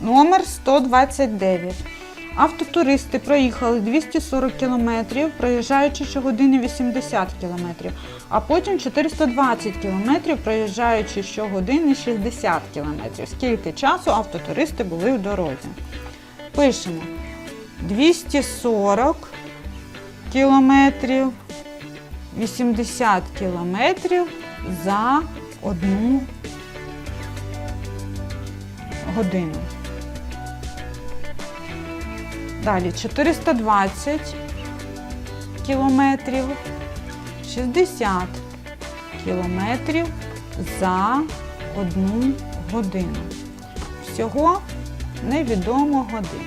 Номер 129. Автотуристи проїхали 240 км, проїжджаючи щогодини 80 км, а потім 420 км, проїжджаючи щогодини 60 км. Скільки часу автотуристи були в дорозі? Пишемо 240 кілометрів, 80 кілометрів за одну годину. Далі 420 кілометрів, 60 кілометрів за одну годину. Всього невідомо годин.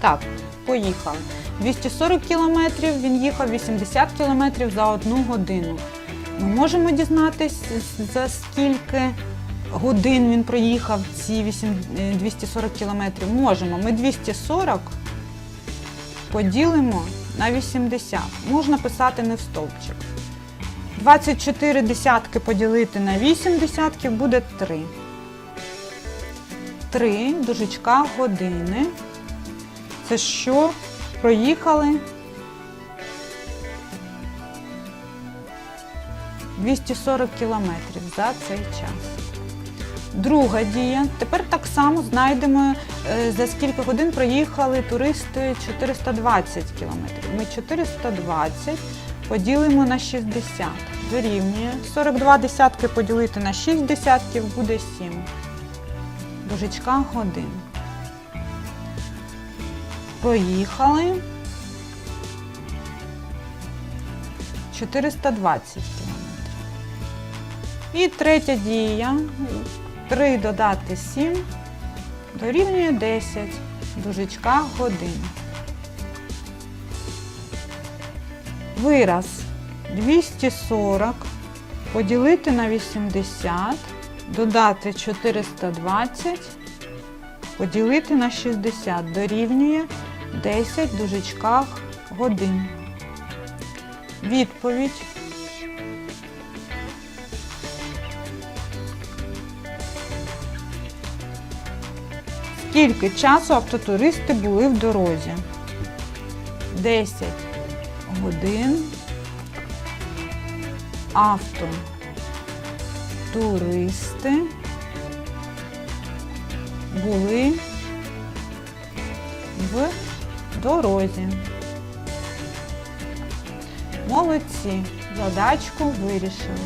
Так, поїхали. 240 кілометрів, він їхав 80 кілометрів за одну годину. Ми можемо дізнатися, за скільки годин він проїхав ці 8, е, 240 кілометрів. Можемо. Ми 240 поділимо на 80. Можна писати не в стовпчик. 24 десятки поділити на 8 десятків буде 3. 3 дужечка години. Це що проїхали 240 кілометрів за цей час. Друга дія. Тепер так само знайдемо, е, за скільки годин проїхали туристи 420 кілометрів. Ми 420 поділимо на 60. Дорівнює. 42 десятки поділити на 6 десятків буде 7. Дужечка годин. Проїхали 420 кілометрів. І третя дія. 3 додати 7 дорівнює 10. Дужечка годин. Вираз 240 поділити на 80, додати 420, поділити на 60 дорівнює 10 дужечках годин. Відповідь Скільки часу автотуристи були в дорозі? 10 годин. Автотуристи були в дорозі. Молодці. Задачку вирішили.